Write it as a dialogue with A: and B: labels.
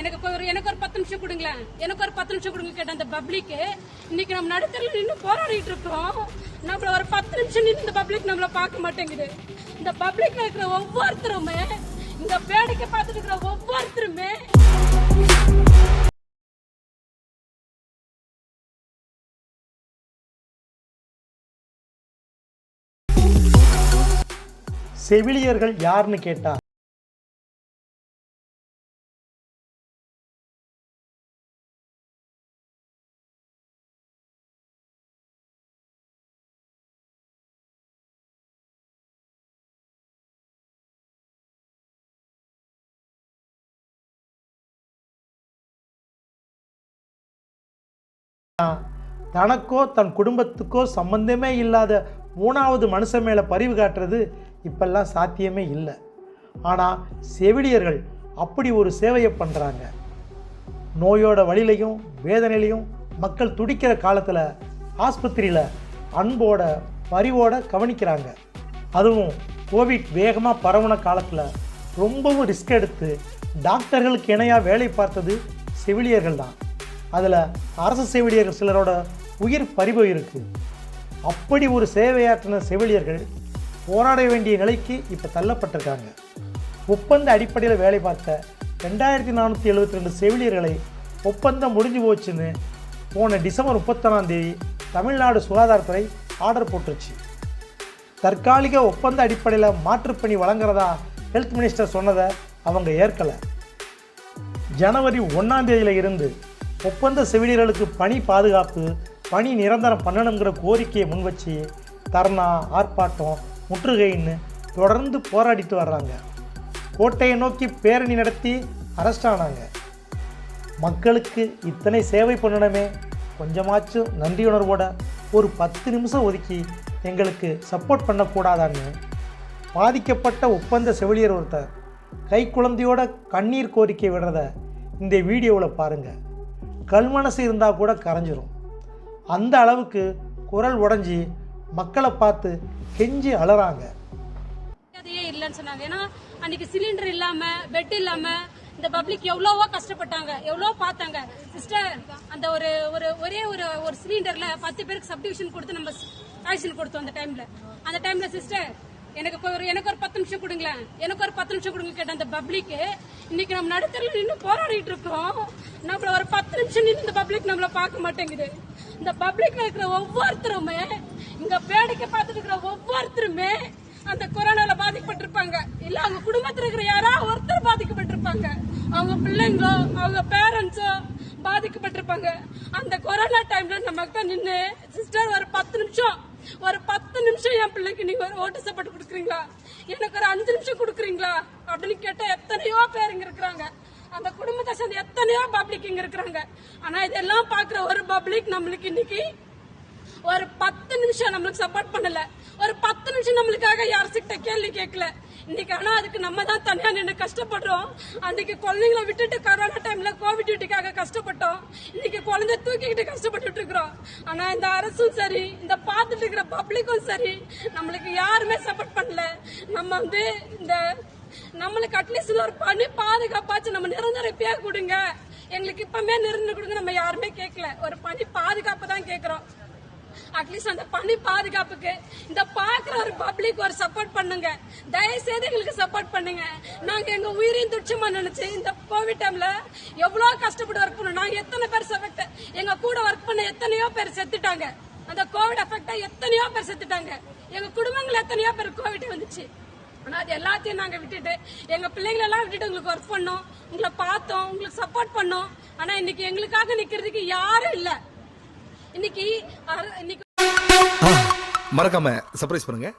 A: எனக்கு இப்போ ஒரு எனக்கு ஒரு பத்து நிமிஷம் கொடுங்களேன். எனக்கு ஒரு பத்து நிமிஷம் கொடுங்க கேட்ட அந்த பப்ளிக்கு இன்னைக்கு நம்ம நடுத்தரில் நின்று போராடிட்டு இருக்கோம். நம்மள ஒரு பத்து நிமிஷம் நின்று இந்த பப்ளிக் நம்மள பார்க்க மாட்டேங்குது. இந்த பப்ளிக்ல இருக்கிற ஒவ்வொருத்தருமே இந்த வேடிக்கை பார்த்துட்டு இருக்கிற ஒவ்வொருத்தருமே
B: செவிலியர்கள் யாருன்னு கேட்டா தனக்கோ தன் குடும்பத்துக்கோ சம்பந்தமே இல்லாத மூணாவது மனுஷன் மேலே பரிவு காட்டுறது இப்பெல்லாம் சாத்தியமே இல்லை. ஆனால் செவிலியர்கள் அப்படி ஒரு சேவையை பண்ணுறாங்க நோயோட வழியிலையும் வேதனையிலையும் மக்கள் துடிக்கிற காலத்தில் ஆஸ்பத்திரியில் அன்போட பரிவோட கவனிக்கிறாங்க. அதுவும் கோவிட் வேகமாக பரவுன காலத்தில் ரொம்பவும் ரிஸ்க் எடுத்து டாக்டர்களுக்கு இணையாக வேலை பார்த்தது செவிலியர்கள் தான். அதில் அரசு செவிலியர்கள் சிலரோட உயிர் பறிவு இருக்குது அப்படி ஒரு சேவையாற்றின செவிலியர்கள் போராட வேண்டிய நிலைக்கு இப்போ தள்ளப்பட்டிருக்காங்க. ஒப்பந்த அடிப்படையில் வேலை பார்த்த ரெண்டாயிரத்தி நானூற்றி எழுபத்தி ரெண்டு செவிலியர்களை ஒப்பந்தம் முடிஞ்சு போச்சுன்னு போன டிசம்பர் முப்பத்தொன்னாம் தேதி தமிழ்நாடு சுகாதாரத்துறை ஆர்டர் போட்டுருச்சு. தற்காலிக ஒப்பந்த அடிப்படையில் மாற்றுப்பணி வழங்குறதா ஹெல்த் மினிஸ்டர் சொன்னதை அவங்க ஏற்கலை. ஜனவரி ஒன்றாம் தேதியில் இருந்து ஒப்பந்த செவிலியர்களுக்கு பணி பாதுகாப்பு பணி நிரந்தரம் பண்ணணுங்கிற கோரிக்கையை முன்வச்சு தர்ணா ஆர்ப்பாட்டம் முற்றுகைன்னு தொடர்ந்து போராடிட்டு வர்றாங்க. கோட்டையை நோக்கி பேரணி நடத்தி அரெஸ்ட் ஆனாங்க. மக்களுக்கு இத்தனை சேவை பண்ணணுமே. கொஞ்சமாச்சும் நன்றியுணர்வோட ஒரு பத்து நிமிஷம் ஒதுக்கி எங்களுக்கு சப்போர்ட் பண்ணக்கூடாதான்னு பாதிக்கப்பட்ட ஒப்பந்த செவிலியர் ஒருத்தர் கை குழந்தையோட கண்ணீர் கோரிக்கை விடுறத இந்த வீடியோவில் பாருங்கள் கல்மனசு இருந்தால் கூட கரைஞ்சிரும். அந்த அளவுக்கு குரல் உடஞ்சி மக்களை பார்த்து கெஞ்சி
A: அழறாங்க இல்லைன்னு சொன்னாங்க. ஏன்னா அன்னைக்கு சிலிண்டர் இல்லாம பெட் இல்லாம இந்த பப்ளிக் எவ்வளவோ கஷ்டப்பட்டாங்க. எவ்வளவோ பார்த்தாங்க. சிஸ்டர் அந்த ஒரு ஒரு ஒரே ஒரு ஒரு சிலிண்டர்ல பத்து பேருக்கு சப்டிவிஷன் கொடுத்து நம்ம ஆக்சிஜன் கொடுத்தோம் அந்த டைம்ல அந்த டைம்ல சிஸ்டர் எனக்கு ஒரு எனக்கு ஒரு பத்து நிமிஷம் கொடுங்களேன். எனக்கு ஒரு பத்து நிமிஷம் கொடுங்க கேட்ட அந்த பப்ளிக் இன்னைக்கு நம்ம நடுத்தரில் நின்று போராடிட்டு இருக்கோம். நம்மள ஒரு பத்து நிமிஷம் நின்று இந்த பப்ளிக் நம்மள பார்க்க மாட்டேங்குது. இந்த பப்ளிக்ல இருக்கிற ஒவ்வொருத்தருமே இங்க வேடிக்கை பார்த்துட்டு இருக்கிற ஒவ்வொருத்தருமே அந்த கொரோனால பாதிக்கப்பட்டிருப்பாங்க. இல்ல அவங்க குடும்பத்துல இருக்கிற யாரா ஒருத்தர் பாதிக்கப்பட்டிருப்பாங்க. அவங்க பிள்ளைங்களோ அவங்க பேரண்ட்ஸோ பாதிக்கப்பட்டிருப்பாங்க. அந்த கொரோனா டைம்ல நமக்கு தான் சிஸ்டர் ஒரு பத்து நிமிஷம் ஒரு பத்து நிமிஷம் என் பிள்ளைக்கு நீங்க ஒரு ஓட்டு சப்போர்ட் கொடுக்குறீங்களா? எனக்கு ஒரு அஞ்சு நிமிஷம் கொடுக்குறீங்களா? அப்படின்னு கேட்டா எத்தனையோ பேர் இங்க இருக்கிறாங்க. அந்த குடும்பத்தை சேர்ந்து எத்தனையோ பப்ளிக் இங்க இருக்கிறாங்க. ஆனா இதெல்லாம் பாக்குற ஒரு பப்ளிக் நம்மளுக்கு இன்னைக்கு ஒரு பத்து நிமிஷம் நம்மளுக்கு சப்போர்ட் பண்ணல. ஒரு பத்து நிமிஷம் நம்மளுக்காக யார்கிட்ட கேள்வி கேட்கல. இன்னைக்கு ஆனா அதுக்கு நம்ம தான் தனியா நின்று கஷ்டப்படுறோம். அன்னைக்கு குழந்தைங்களை விட்டுட்டு கொரோனா டைம்ல கோவிட் டியூட்டிக்காக கஷ்டப்பட்டோம். இன்னைக்கு குழந்தை தூக்கிக்கிட்டு கஷ்டப்பட்டுட்டு இருக்கிறோம். ஆனா இந்த அரசும் சரி இந்த பார்த்துட்டு இருக்கிற பப்ளிக்கும் சரி நம்மளுக்கு யாருமே சப்போர்ட் பண்ணல. நம்ம வந்து இந்த நம்மளுக்கு அட்லீஸ்ட் ஒரு பணி பாதுகாப்பாச்சு. நம்ம நிரந்தர எப்பயா கொடுங்க. எங்களுக்கு இப்பமே நிரந்தர கொடுங்க. நம்ம யாருமே கேட்கல. ஒரு பணி பாதுகாப்பு தான் கேட்கிறோம். அட்லீஸ்ட் அந்த பணி பாதுகாப்புக்கு இந்த பாக்குற ஒரு பப்ளிக் ஒரு சப்போர்ட் பண்ணுங்க. தயவு செய்து எங்களுக்கு சப்போர்ட் பண்ணுங்க. நாங்க எங்க உயிரையும் துச்சமா நினைச்சு இந்த கோவிட் டைம்ல எவ்வளவு கஷ்டப்பட்டு ஒர்க் பண்ணோம். நாங்க எத்தனை பேர் சஃபெக்ட் எங்க கூட ஒர்க் பண்ண எத்தனையோ பேர் செத்துட்டாங்க. அந்த கோவிட் அஃபெக்டா எத்தனையோ பேர் செத்துட்டாங்க. எங்க குடும்பங்கள் எத்தனையோ பேர் கோவிட் வந்துச்சு. ஆனா அது எல்லாத்தையும் நாங்க விட்டுட்டு எங்க பிள்ளைங்களை எல்லாம் விட்டுட்டு உங்களுக்கு ஒர்க் பண்ணோம் உங்களை பார்த்தோம் உங்களுக்கு சப்போர்ட் பண்ணோம். ஆனா இன்னைக்கு எங்களுக்காக நிக்கிறதுக்கு யாரும் இல்ல. இன்னைக்கு இன்னைக்கு
C: மறக்காம சர்ப்ரைஸ் பண்ணுங்க.